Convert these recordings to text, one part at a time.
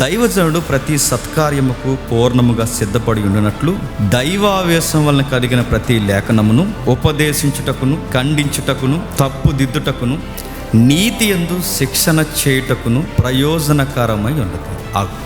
దైవజనుడు ప్రతి సత్కార్యముకు పూర్ణముగా సిద్ధపడి ఉండినట్లు దైవావేశం వలన కలిగిన ప్రతి లేఖనమును ఉపదేశించుటకును ఖండించుటకును తప్పుదిద్దుటకును నీతి ఎందు శిక్షణ చేయుటకును ప్రయోజనకరమై ఉండదు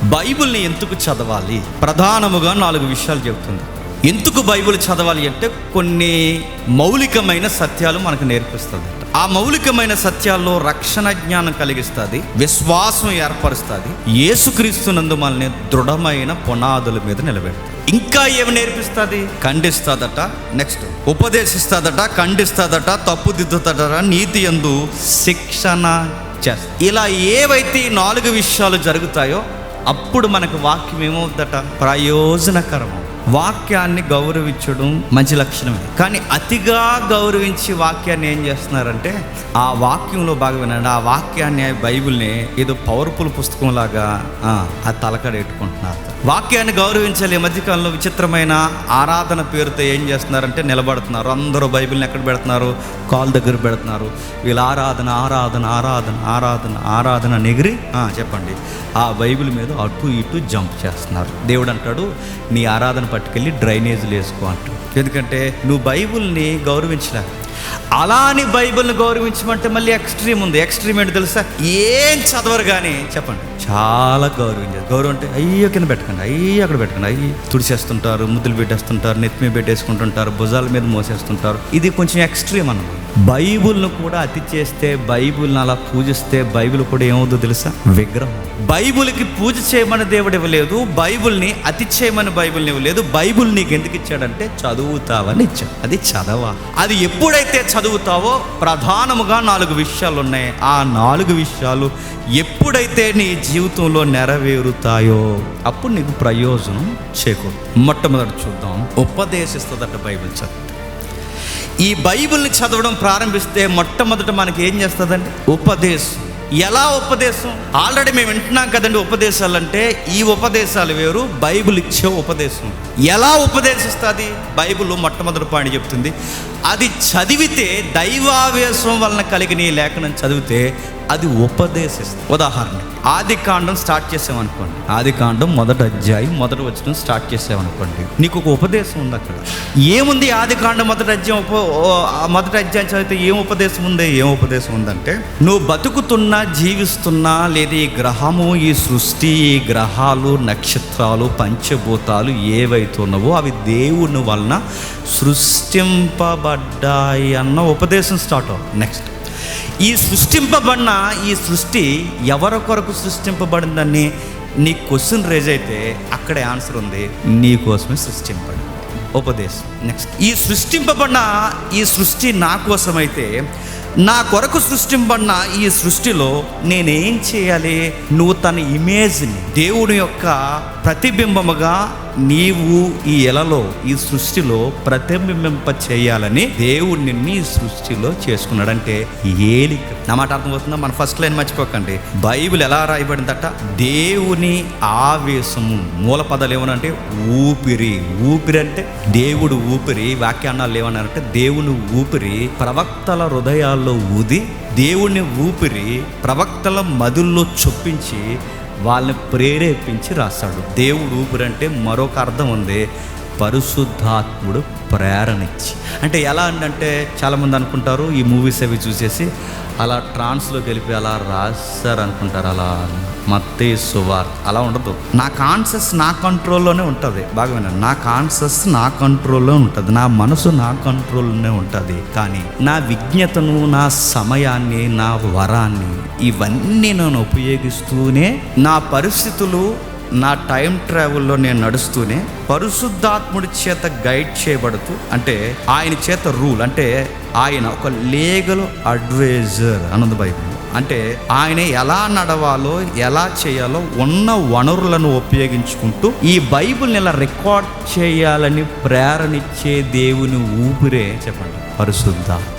బైబిల్ని ఎందుకు చదవాలి? ప్రధానముగా నాలుగు విషయాలు చెబుతుంది. ఎందుకు బైబిల్ చదవాలి అంటే కొన్ని మౌలికమైన సత్యాలు మనకు నేర్పిస్తుంది ఆ మౌలికమైన సత్యాల్లో రక్షణ జ్ఞానం కలిగిస్తుంది విశ్వాసం ఏర్పరుస్తుంది యేసుక్రీస్తునందు మనల్ని దృఢమైన పునాదుల మీద నిలబెడుతుంది ఇంకా ఏమి నేర్పిస్తుంది? ఖండిస్తుందట. నెక్స్ట్ ఉపదేశిస్తుందట ఖండిస్తుందట తప్పుదిద్దుతట నీతి ఎందు శిక్షణ చేస్తా. ఇలా ఏవైతే ఈ నాలుగు విషయాలు జరుగుతాయో అప్పుడు మనకు వాక్యం ఏమవుతుందట ప్రయోజనకరం వాక్యాన్ని గౌరవించడం మంచి లక్షణమే. కానీ అతిగా గౌరవించి వాక్యాన్ని ఏం చేస్తున్నారంటే ఆ వాక్యంలో బాగా వినండి ఆ వాక్యాన్ని బైబిల్ని ఏదో పవర్ఫుల్ పుస్తకంలాగా ఆ తలకడ పెట్టుకుంటున్నారు వాక్యాన్ని గౌరవించాలి. ఈ మధ్యకాలంలో విచిత్రమైన ఆరాధన పేరుతో ఏం చేస్తున్నారంటే నిలబడుతున్నారు. అందరూ బైబిల్ని ఎక్కడ పెడుతున్నారు? కాల్ దగ్గర పెడుతున్నారు. వీళ్ళ ఆరాధన ఆరాధన ఆరాధన ఆరాధన ఆరాధన నెగిరి. చెప్పండి. ఆ బైబిల్ మీద అటు ఇటు జంప్ చేస్తున్నారు. దేవుడు అంటాడు నీ ఆరాధన పట్టుకెళ్ళి డ్రైనేజీలు వేసుకో అంటాడు. ఎందుకంటే నువ్వు బైబిల్ని గౌరవించలే. అలా అని బైబిల్ని గౌరవించమంటే మళ్ళీ ఎక్స్ట్రీమ్ ఉంది. ఎక్స్ట్రీమ్ ఏంటి తెలుసా? ఏం చదవరు కానీ. చెప్పండి. చాలా గౌరవించారు. గౌరవం అంటే అయ్యో కింద పెట్టకండి అయ్యి అక్కడ పెట్టకండి. అయ్యి తుడిచేస్తుంటారు ముద్దులు పెట్టేస్తుంటారు నెత్తి మీద పెట్టేసుకుంటుంటారు భుజాల మీద మోసేస్తుంటారు. ఇది కొంచెం ఎక్స్ట్రీమ్ అన్నమాట. బైబుల్ను కూడా అతి చేస్తే బైబుల్ని అలా పూజిస్తే బైబిల్ కూడా ఏమవుతుందో తెలుసా? విగ్రహం. బైబిల్కి పూజ చేయమని దేవుడు ఇవ్వలేదు బైబుల్ని అతి చేయమని బైబిల్ని ఇవ్వలేదు. బైబిల్ నీకు ఎందుకు ఇచ్చాడంటే చదువుతావని ఇచ్చాడు. అది చదవా. అది ఎప్పుడైతే చదువుతావో ప్రధానముగా నాలుగు విషయాలు ఉన్నాయి ఆ నాలుగు విషయాలు ఎప్పుడైతే నీ జీవితంలో నెరవేరుతాయో అప్పుడు నీకు ప్రయోజనం చేకూరు. మొట్టమొదటి చూద్దాం. ఉపదేశిస్తుందట బైబిల్ చదువు. ఈ బైబిల్ని చదవడం ప్రారంభిస్తే మొట్టమొదట మనకి ఏం చేస్తుందండి? ఉపదేశం. ఎలా ఉపదేశం? ఆల్రెడీ మేము వింటున్నాం కదండి ఉపదేశాలు అంటే ఈ ఉపదేశాలు వేరు బైబిల్ ఇచ్చే ఉపదేశం. ఎలా ఉపదేశిస్తుంది? బైబిల్ మొట్టమొదటి పాయింట్ చెప్తుంది. అది చదివితే దైవావేశం వలన కలిగిన లేఖనం చదివితే అది ఉపదేశిస్తుంది. ఉదాహరణ ఆది కాండం స్టార్ట్ చేసామనుకోండి ఆది కాండం మొదటి అధ్యాయం మొదటి వచ్చిన స్టార్ట్ చేసామనుకోండి నీకు ఒక ఉపదేశం ఉంది అక్కడ. ఏముంది ఆది కాండం మొదటి అధ్యాయం ఉప మొదటి అధ్యాయం చదివితే ఏం ఉపదేశం ఉంది? ఏం ఉపదేశం ఉందంటే నువ్వు బతుకుతున్నా జీవిస్తున్నా లేదా ఈ గ్రహము ఈ సృష్టి ఈ గ్రహాలు నక్షత్రాలు పంచభూతాలు ఏవైతున్నావో అవి దేవుని వలన సృష్టింపబడ్డాయి అన్న ఉపదేశం స్టార్ట్ అవుతుంది. నెక్స్ట్ ఈ సృష్టింపబడిన ఈ సృష్టి ఎవరి కొరకు సృష్టింపబడిందని నీ క్వశ్చన్ రేజ్ అయితే అక్కడే ఆన్సర్ ఉంది. నీ కోసమే సృష్టింపబడింది. ఉపదేశం. నెక్స్ట్ ఈ సృష్టింపబడిన ఈ సృష్టి నా కోసమైతే నా కొరకు సృష్టింపబడిన ఈ సృష్టిలో నేనేం చేయాలి? నువ్వు తన ఇమేజ్ని దేవుని యొక్క ప్రతిబింబముగా నీవు ఈ ఎలలో ఈ సృష్టిలో ప్రతిబింబింప చేయాలని దేవుడు నిన్ను ఈ సృష్టిలో చేసుకున్నాడంటే ఏలిక. నా మాట అర్థమవుతుందా? మన ఫస్ట్ లైన్ మర్చిపోకండి. బైబిల్ ఎలా రాయబడిందట? దేవుని ఆవేశము మూల పదాలు ఏమనంటే ఊపిరి. ఊపిరి అంటే దేవుడు ఊపిరి వాక్యాన్నాలు ఏమన్నారంటే దేవుని ఊపిరి ప్రవక్తల హృదయాల్లో ఊది దేవుని ఊపిరి ప్రవక్తల మధుల్లో చొప్పించి వాళ్ళని ప్రేరేపించి రాస్తాడు. దేవుడు ఊపిరంటే మరొక అర్థం ఉంది. పరిశుద్ధాత్ముడు ప్రేరణ ఇచ్చి అంటే ఎలా అంటే చాలామంది అనుకుంటారు ఈ మూవీస్ అవి చూసేసి అలా ట్రాన్స్లోకి వెళ్ళిపోయి అలా రాశారు అనుకుంటారు అలా మత్తే సువార్ అలా ఉండదు. నా కాన్షియస్ నా కంట్రోల్లోనే ఉంటుంది. బాగా వినండి. నా కాన్షియస్ నా కంట్రోల్లో ఉంటుంది. నా మనసు నా కంట్రోల్లోనే ఉంటుంది. కానీ నా విజ్ఞతను నా సమయాన్ని నా వరాన్ని ఇవన్నీ నేను ఉపయోగిస్తూనే నా పరిస్థితులు నా టైం ట్రావెల్లో నేను నడుస్తూనే పరిశుద్ధాత్ముడి చేత గైడ్ చేయబడుతూ అంటే ఆయన చేత రూల్ అంటే ఆయన ఒక లీగల్ అడ్వైజర్ అన్నది బైబిల్. అంటే ఆయన ఎలా నడవాలో ఎలా చేయాలో ఉన్న వనరులను ఉపయోగించుకుంటూ ఈ బైబిల్ని ఇలా రికార్డ్ చేయాలని ప్రేరణిచ్చే దేవుని ఊపిరే చెప్పండి. పరిశుద్ధ